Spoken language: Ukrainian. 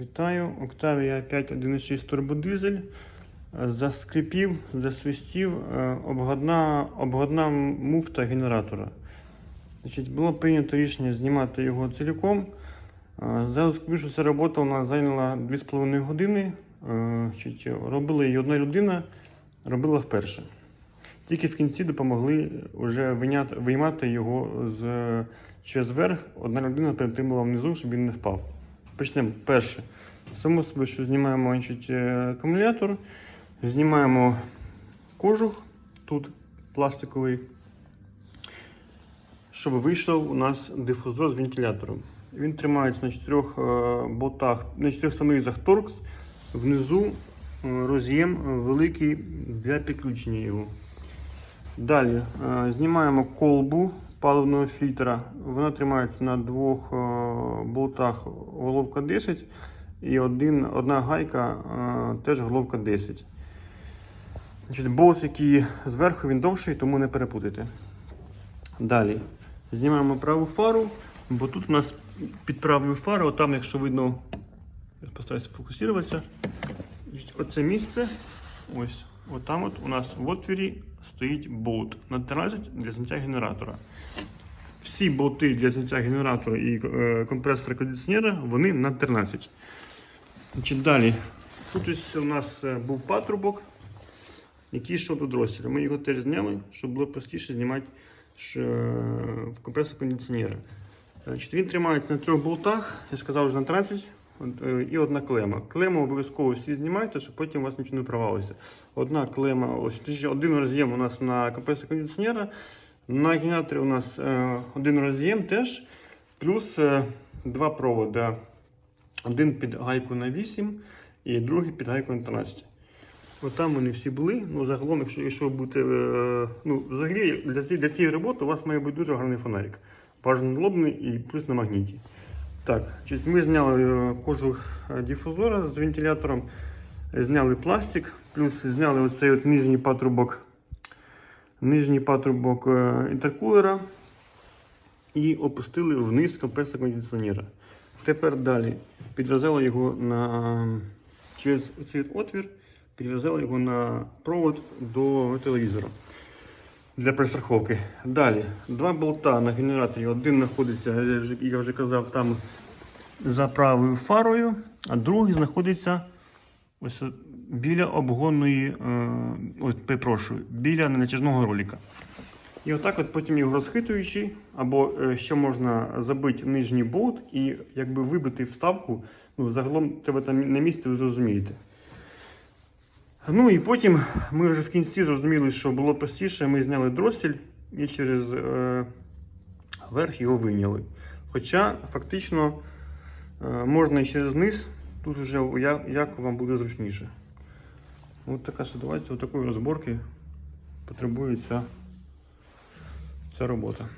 Вітаю. Octavia 5 1.6 турбодизель. Е, Заскрипів, засвистів е, обгадна, обгадна муфта генератора. Значить, було прийнято рішення знімати його цілком. Е, Зараз ця робота у нас зайняла 2,5 години. Значить, робила її одна людина, робила вперше. Тільки в кінці допомогли вже виймати його з, через верх. Одна людина перед внизу, щоб він не впав. Почнемо перше. Само собі, що знімаємо значить, е, акумулятор, знімаємо кожух, тут пластиковий, щоб вийшов у нас дифузор з вентилятором. Він тримається на чотирьох е, болтах, на чотирьох саморізах торкс. Внизу е, роз'єм великий для підключення його. Далі знімаємо колбу паливного фільтра. Вона тримається на двох е, болтах головка 10 і один, одна гайка е, теж головка 10. Значить, болт, який зверху, він довший, тому не перепутайте. Далі знімаємо праву фару, бо тут у нас під правою фарою, там, якщо видно, я постараюся фокусуватися. Оце місце, ось, отам от у нас в отвірі стоїть болт на 13 для зняття генератора. Всі болти для зняття генератора і е, компресора кондиціонера вони на 13. Значить, далі. Тут ось у нас е, був патрубок, який йшов до дросселя. Ми його теж зняли, щоб було простіше знімати е, компресор кондиціонера. Значить, він тримається на трьох болтах, я ж казав вже на 13 от, е, і одна клема. Клему обов'язково всі знімайте, щоб потім у вас нічого не провалилося. Одна клема, ось один роз'єм у нас на компресор кондиціонера. На генераторі у нас е, один роз'єм теж, плюс е, два провода. Один під гайку на 8 і другий під гайку на 13. От там вони всі були. Ну, загалом, якщо, якщо будете, е, ну, взагалі для, ці- для цієї роботи у вас має бути дуже гарний фонарик. Бажано лобний і плюс на магніті. Так, ми зняли е, кожух е, дифузора з вентилятором, зняли пластик, плюс зняли оцей от нижній патрубок, нижній патрубок е, інтеркулера і опустили вниз компресор кондиціонера. Тепер далі підв'язали його на через цей отвір, підв'язали його на провод до телевізора для перестраховки. Далі два болта на генераторі. Один знаходиться, я вже, казав, там за правою фарою, а другий знаходиться ось біля обгонної, е, ой, перепрошую, біля натяжного ролика. І отак от потім його розхитуючи, або ще можна забити нижній болт і якби вибити вставку. Ну, загалом треба там на місці, ви зрозумієте. Ну і потім ми вже в кінці зрозуміли, що було простіше, ми зняли дросель і через е, верх його вийняли. Хоча фактично е, можна і через низ, тут вже як, як вам буде зручніше. Ось така ситуація, ось такої розборки потребується ця робота.